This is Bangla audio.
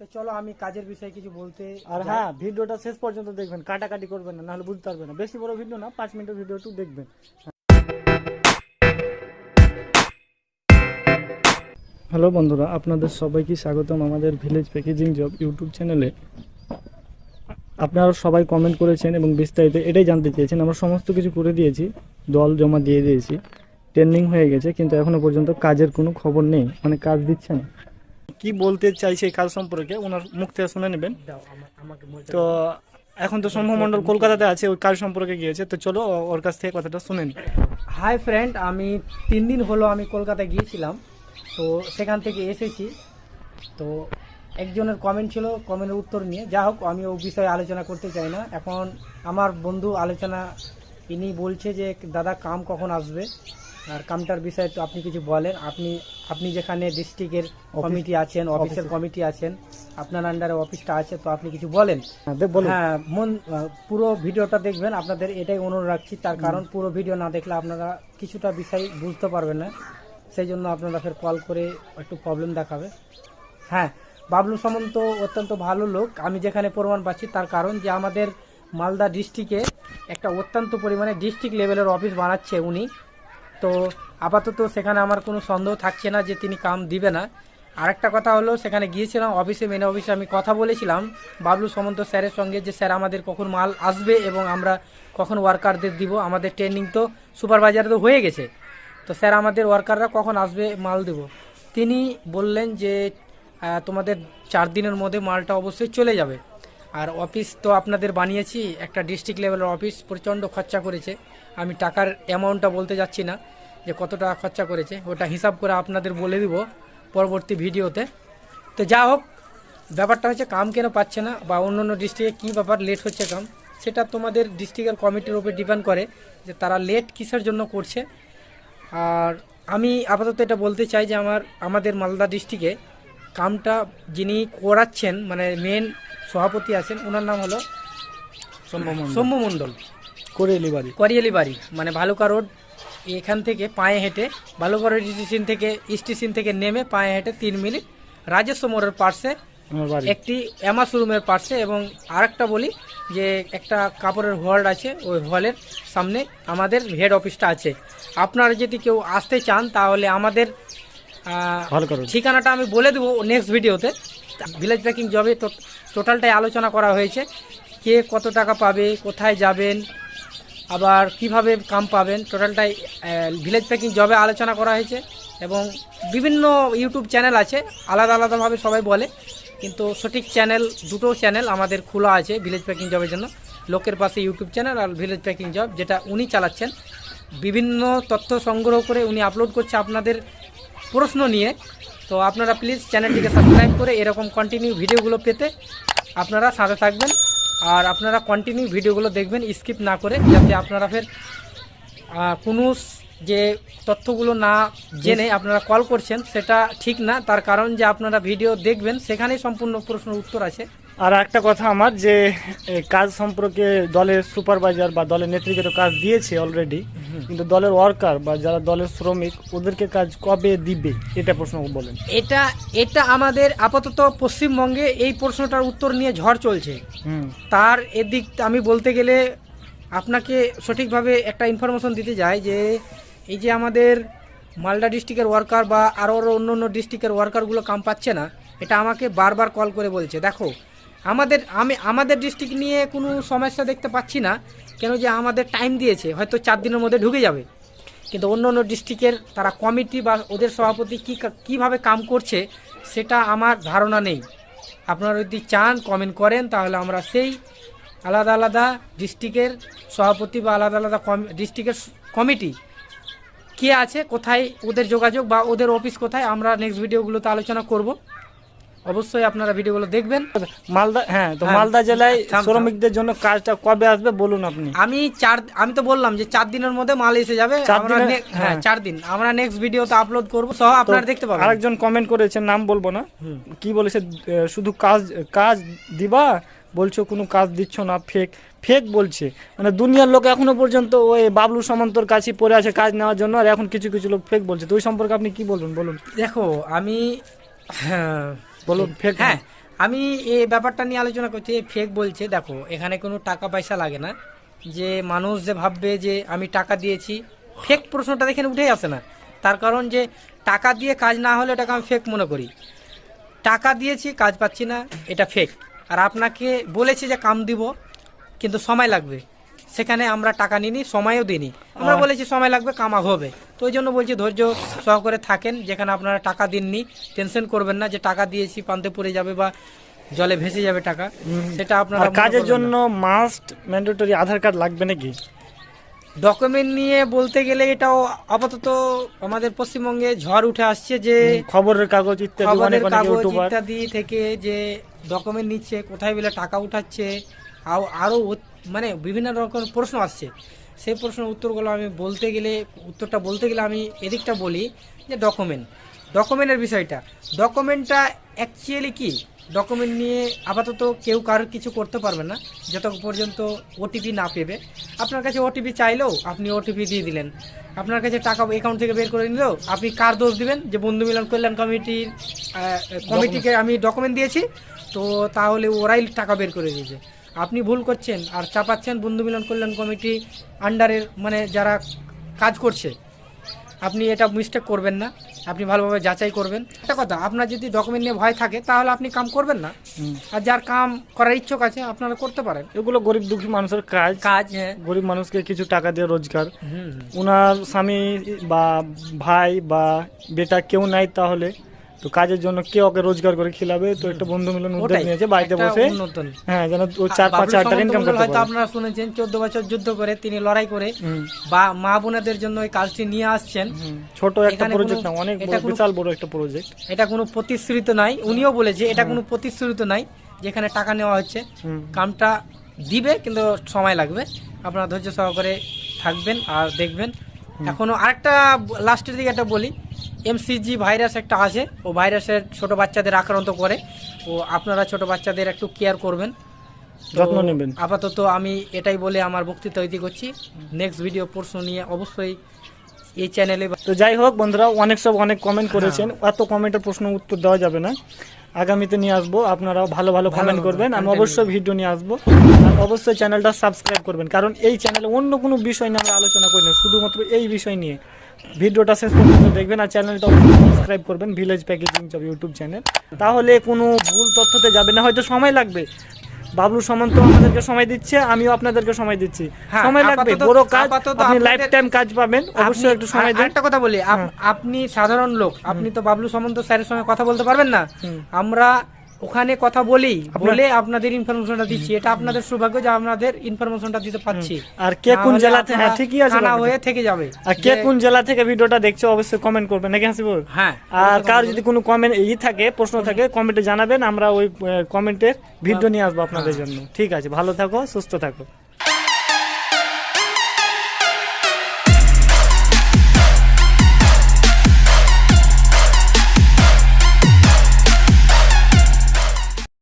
তো চলো আমি কাজের বিষয়ে কিছু বলতে আর হ্যাঁ ভিডিওটা শেষ পর্যন্ত দেখবেন কাটাকাটি করবেন না নাহলে বুঝতে পারবেন না। বেশি বড় ভিডিও না পাঁচ মিনিটের ভিডিও একটু দেখবেন। হ্যালো বন্ধুরা আপনাদের সবাইকে স্বাগতম আমাদের ভিলেজ প্যাকেজিং জব ইউটিউব চ্যানেলে আপনারা সবাই কমেন্ট করেছেন এবং বিস্তারিত এটাই জানতে চেয়েছেন। আমরা সমস্ত কিছু করে দিয়েছি দল জমা দিয়ে দিয়েছি ট্রেন্ডিং হয়ে গেছে কিন্তু এখনও পর্যন্ত কাজের কোনো খবর নেই মানে কাজ দিচ্ছে না। কি বলতে চাইছে এই কাজ সম্পর্কে ওনার মুখ থেকে শুনে নেবেন। তো এখন তো মণ্ডল কলকাতাতে আছে ওই কাজ সম্পর্কে গিয়েছে তো চলো ওর কাছ থেকে কথাটা শুনে নি। হাই ফ্রেন্ড আমি তিন দিন হলো আমি কলকাতায় গিয়েছিলাম তো সেখান থেকে এসেছি। তো একজনের কমেন্ট ছিল কমেন্টের উত্তর নিয়ে। যা হোক আমি ও বিষয়ে আলোচনা করতে চাই না। এখন আমার বন্ধু আলোচনা ইনি বলছে যে দাদা কাম কখন আসবে? আর কামটার বিষয়ে তো আপনি কিছু বলেন। আপনি আপনি যেখানে ডিস্ট্রিক্টের কমিটি আছেন অফিসের কমিটি আছেন আপনার আন্ডারে অফিসটা আছে তো আপনি কিছু বলেন? হ্যাঁ হ্যাঁ মন পুরো ভিডিওটা দেখবেন আপনাদের এটাই অনুরোধ রাখছি। তার কারণ পুরো ভিডিও না দেখলে আপনারা কিছুটা বিষয় বুঝতে পারবেন না। সেই জন্য আপনারা ফের কল করে একটু প্রবলেম দেখাবে। হ্যাঁ বাবলু সামন্ত অত্যন্ত ভালো লোক। আমি যেখানে প্রমাণ পাচ্ছি তার কারণ যে আমাদের মালদা ডিস্ট্রিক্টে একটা অত্যন্ত পরিমাণে ডিস্ট্রিক্ট লেভেলের অফিস বানাচ্ছে উনি। তো আপাতত সেখানে আমার কোনো সন্দেহ থাকছে না যে তিনি কাম দিবে না। আরেকটা কথা হলো, সেখানে গিয়েছিলাম অফিসে মেন অফিসে আমি কথা বলেছিলাম। বাবলু সামন্ত স্যারের সঙ্গে যে স্যার আমাদের কখন মাল আসবে এবং আমরা কখন ওয়ার্কারদের দিব, আমাদের ট্রেনিং তো সুপারভাইজার তো হয়ে গেছে। তো স্যার আমাদের ওয়ার্কাররা কখন আসবে, মাল দেব। তিনি বললেন যে তোমাদের চার দিনের মধ্যে মালটা অবশ্যই চলে যাবে। আর অফিস তো আপনাদের বানিয়েছি, একটা ডিস্ট্রিক্ট লেভেলের অফিস প্রচণ্ড খরচা করেছে। আমি টাকার অ্যামাউন্টটা বলতে যাচ্ছি না, যে কত টাকা খরচা করেছে, ওটা হিসাব করে আপনাদের বলে দিব পরবর্তী ভিডিওতে। তো যা হোক, ব্যাপারটা হচ্ছে কাম কেন পাচ্ছে না, বা অন্য অন্য ডিস্ট্রিক্টে কী ব্যাপার লেট হচ্ছে কাম, সেটা তোমাদের ডিস্ট্রিক্টের কমিটির উপর ডিপেন্ড করে যে তারা লেট কিসের জন্য করছে। আর আমি আপাতত এটা বলতে চাই যে আমার, আমাদের মালদা ডিস্ট্রিক্টে কামটা যিনি করাচ্ছেন মানে মেন সভাপতি আছেন ওনার নাম হলো সৌম্য মণ্ডল। করে বাড়ি। করিয়ালি বাড়ি মানে ভালুকা রোড এখান থেকে পায়ে হেঁটে ভালুকা রোড স্টেশন থেকে স্টেশন থেকে নেমে পায়ে হেঁটে তিন মিনিট রাজস্ব মোড়ের পার্শ্বে একটি অ্যামাস রুমের পার্শ্বে এবং আরেকটা বলি যে একটা কাপড়ের হল আছে ওই হলের সামনে আমাদের হেড অফিসটা আছে। আপনারা যদি কেউ আসতে চান তাহলে আমাদের ঠিকানাটা আমি বলে দেবো নেক্সট ভিডিওতে ভিলেজ প্যাকিং জবে টোটালটাই আলোচনা করা হয়েছে। কে কত টাকা পাবে কোথায় যাবেন আবার কীভাবে কাম পাবেন টোটালটাই ভিলেজ প্যাকিং জবে আলোচনা করা হয়েছে এবং বিভিন্ন ইউটিউব চ্যানেল আছে আলাদা আলাদাভাবে সবাই বলে কিন্তু সঠিক চ্যানেল দুটো চ্যানেল আমাদের খোলা আছে ভিলেজ প্যাকিং জবের জন্য। লোকের পাশে ইউটিউব চ্যানেল আর ভিলেজ প্যাকিং জব যেটা উনি চালাচ্ছেন। বিভিন্ন তথ্য সংগ্রহ করে উনি আপলোড করছে আপনাদের প্রশ্ন নিয়ে। তো আপনারা প্লিজ চ্যানেলটিকে সাবস্ক্রাইব করে এরকম কন্টিনিউ ভিডিওগুলো পেতে আপনারা সাথে থাকবেন। আর আপনারা কন্টিনিউ ভিডিওগুলো দেখবেন স্কিপ না করে যাতে আপনারা ফের কোনো যে তথ্যগুলো না জেনে আপনারা কল করছেন সেটা ঠিক না। তার কারণ যে আপনারা ভিডিও দেখবেন সেখানেই সম্পূর্ণ প্রশ্নের উত্তর আছে। আর একটা কথা আমার যে কাজ সম্পর্কে দলের সুপারভাইজার বা দলের নেতৃত্বে তো কাজ দিয়েছে অলরেডি কিন্তু দলের ওয়ার্কার বা যারা দলের শ্রমিক ওদেরকে কাজ কবে দিবে? এটা প্রশ্ন বলেন। এটা এটা আমাদের আপাতত পশ্চিমবঙ্গে এই প্রশ্নটার উত্তর নিয়ে ঝড় চলছে। তার এদিক আমি বলতে গেলে আপনাকে সঠিকভাবে একটা ইনফরমেশন দিতে যাই যে এই যে আমাদের মালদা ডিস্ট্রিক্টের ওয়ার্কার বা আরও আরও অন্য অন্য ডিস্ট্রিক্টের ওয়ার্কারগুলো কাম পাচ্ছে না এটা আমাকে বারবার কল করে বলছে। দেখো আমাদের, আমি, আমাদের ডিস্ট্রিক্ট নিয়ে কোনো সমস্যা দেখতে পাচ্ছি না। কেন যে আমাদের টাইম দিয়েছে, হয়তো চার দিনের মধ্যে ঢুকে যাবে। কিন্তু অন্য অন্য ডিস্ট্রিক্টের তারা কমিটি বা ওদের সভাপতি কী কীভাবে কাম করছে, সেটা আমার ধারণা নেই। আপনারা যদি চান কমেন্ট করেন, তাহলে আমরা সেই আলাদা আলাদা ডিস্ট্রিক্টের সভাপতি বা আলাদা আলাদা ডিস্ট্রিক্টের কমিটি কে আছে, কোথায় ওদের যোগাযোগ বা ওদের অফিস কোথায়, আমরা নেক্সট ভিডিওগুলোতে আলোচনা করব। অবশ্যই আপনারা ভিডিওগুলো দেখবেন। মালদা হ্যাঁ তো হ্যাঁ, মালদা জেলায় থাম, থাম। শ্রমিকদের জন্য কাজটা কবে আসবে বলুন আপনি? আমি চার আমি তো বললাম যে চার দিনের মধ্যে মাল এসে যাবে। আমরা হ্যাঁ। হ্যাঁ। চার দিন। আমরা নেক্সট ভিডিওতে আপলোড করব সহ আপনারা দেখতে পাবেন। আরেকজন কমেন্ট করেছে নাম বলব না। কি বলেছে? শুধু কাজ কাজ দিবা? বলছো কোনো কাজ দিচ্ছ না ফেক ফেক বলছে। মানে দুনিয়ার লোক এখনও পর্যন্ত ওই বাবলু সামন্তর কাছে পড়ে আছে কাজ নেওয়ার জন্য আর এখন কিছু কিছু লোক ফেক বলছে। তো ওই সম্পর্কে আপনি কি বলবেন? বলুন। দেখো আমি হ্যাঁ, বলুন ফেক হ্যাঁ আমি এই ব্যাপারটা নিয়ে আলোচনা করছি। ফেক বলছে দেখো এখানে কোনো টাকা পয়সা লাগে না। যে মানুষ যে ভাববে যে আমি টাকা দিয়েছি ফেক প্রশ্নটা এখানে উঠেই আসে না। তার কারণ যে টাকা দিয়ে কাজ না হলে এটাকে আমি ফেক মনে করি। টাকা দিয়েছি কাজ পাচ্ছি না এটা ফেক আর আপনাকে বলেছি যে কাম দিব কিন্তু সময় লাগবে। সেখানে আমরা টাকা নিনি সময়ও দিইনি। আমরা বলেছি সময় লাগবে কামা হবে। তো ওই জন্য বলছি ধৈর্য সহকারে থাকেন যেখানে আপনারা টাকা দিননি। টেনশন করবেন না যে টাকা দিয়েছি পান্তে পড়ে যাবে বা জলে ভেসে যাবে টাকা। সেটা আপনারা কাজের জন্য মাস্ট ম্যান্ডেটরি আধার কার্ড লাগবে নাকি? ডকুমেন্ট নিয়ে বলতে গেলে এটাও আপাতত আমাদের পশ্চিমবঙ্গে ঝড় উঠে আসছে যে খবরের কাগজ ইত্যাদি খবরের কাগজ ইত্যাদি থেকে যে ডকুমেন্ট নিচ্ছে কোথায় বলে টাকা উঠাচ্ছে আরও মানে বিভিন্ন রকম প্রশ্ন আসছে। সেই প্রশ্নের উত্তরগুলো আমি বলতে গেলে, উত্তরটা বলতে গেলে আমি এদিকটা বলি যে ডকুমেন্ট ডকুমেন্টের বিষয়টা। ডকুমেন্টটা অ্যাকচুয়ালি কি? ডকুমেন্ট নিয়ে আপাতত কেউ কারোর কিছু করতে পারবে না যত পর্যন্ত ওটিপি না পেবে। আপনার কাছে ওটিপি চাইলেও আপনি ওটিপি দিয়ে দিলেন। আপনার কাছে টাকা অ্যাকাউন্ট থেকে বের করে নিলেও আপনি কার দোষ দিবেন? যে বন্ধু মিলন কল্যাণ কমিটির কমিটিকে আমি ডকুমেন্ট দিয়েছি, তো তাহলে ওরাই টাকা বের করে দিয়েছে। আপনি ভুল করছেন আর চাপাচ্ছেন বন্ধু মিলন কল্যাণ কমিটি আন্ডারের মানে যারা কাজ করছে আপনি এটা মিস্টেক করবেন না আপনি ভালোভাবে যাচাই করবেন। একটা কথা আপনার যদি ডকুমেন্ট নিয়ে ভয় থাকে তাহলে আপনি কাম করবেন না। আর যার কাম করার ইচ্ছুক আছে আপনারা করতে পারেন। এগুলো গরিব দুঃখী মানুষের কাজ। কাজ হ্যাঁ। গরিব মানুষকে কিছু টাকা দিয়ে রোজগার। ওনার স্বামী বা ভাই বা বেটা কেউ নাই তাহলে তো কাজের জন্য কে ওকে রোজগার করে খিলাবে? তো একটা বন্ধু মিলন উদ্যোগ নিয়েছে বাড়িতে বসে। হ্যাঁ যেন ও চার পাঁচ হাজার টাকা ইনকাম করতে হয়তো আপনারা শুনেছেন চোদ্দ বছর যুদ্ধ করে তিনি লড়াই করে বা মা বোনাদের জন্য এই কাজটি নিয়ে আসছেন। ছোট একটা প্রজেক্ট না অনেক বিশাল বড় একটা প্রজেক্ট এটা কোনো প্রতিশ্রুত নাই। উনিও বলেছে এটা কোনো প্রতিশ্রুত নাই যেখানে টাকা নেওয়া হচ্ছে। কামটা দিবে কিন্তু সময় লাগবে। আপনারা ধৈর্য সহকারে থাকবেন আর দেখবেন। এখনও আরেকটা লাস্টের দিকে একটা বলি। এমসিজি ভাইরাস একটা আছে। ও ভাইরাসের ছোট বাচ্চাদের আক্রান্ত করে। ও আপনারা ছোট বাচ্চাদের একটু কেয়ার করবেন। যত্ন নেবেন। আপাতত আমি এটাই বলে আমার বক্তৃতা তৈরি করছি। নেক্সট ভিডিও প্রশ্ন নিয়ে অবশ্যই এই চ্যানেলে তো যাই হোক বন্ধুরা অনেক সব অনেক কমেন্ট করেছেন। এত কমেন্টের প্রশ্ন উত্তর দেওয়া যাবে না। আগামীতে নিয়ে আসব। আপনারাও ভালো ভালো কমেন্ট করবেন। আমি অবশ্যই ভিডিও নিয়ে আসব। আর অবশ্যই চ্যানেলটা সাবস্ক্রাইব করবেন। কারণ এই চ্যানেলে অন্য কোনো বিষয় নিয়ে আমরা আলোচনা করি না। শুধুমাত্র এই বিষয় নিয়ে। ভিডিওটা শেষ পর্যন্ত দেখবেন আর চ্যানেলটা সাবস্ক্রাইব করবেন village packaging job YouTube channel তাহলে কোনো ভুল তথ্যতে যাবে না হয়তো সময় লাগবে। বাবলু সামন্ত আমাদেরকে সময় দিচ্ছে আমিও আপনাদেরকে সময় দিচ্ছি। হ্যাঁ, সময় লাগবে বড় কাজ আপনি লাইফ টাইম কাজ পাবেন অবশ্যই একটু সময় দিন। একটা কথা বলি আপ- আপনি সাধারণ লোক আপনি তো বাবলু সামন্ত স্যারের সঙ্গে কথা বলতে পারবেন না। আমরা ওখানে কথা বলি বলে আপনাদের ইনফরমেশনটা দিচ্ছি। এটা আপনাদের সৌভাগ্য যে আপনাদের ইনফরমেশনটা দিতে পাচ্ছি আর কে কোন জেলা থেকে হ্যাঁ ঠিকই আছে না হয়ে থেকে যাবে। আর কে কোন জেলা থেকে ভিডিওটা দেখছ অবশ্যই কমেন্ট করবেন নাকি হাসিবুর হ্যাঁ আর কার যদি কোনো কমেন্ট ই থাকে প্রশ্ন থাকে কমেন্টে জানাবেন আমরা ওই কমেন্টের ভিডিও নিয়ে আসব আপনাদের জন্য। ঠিক আছে ভালো থাকো সুস্থ থাকো।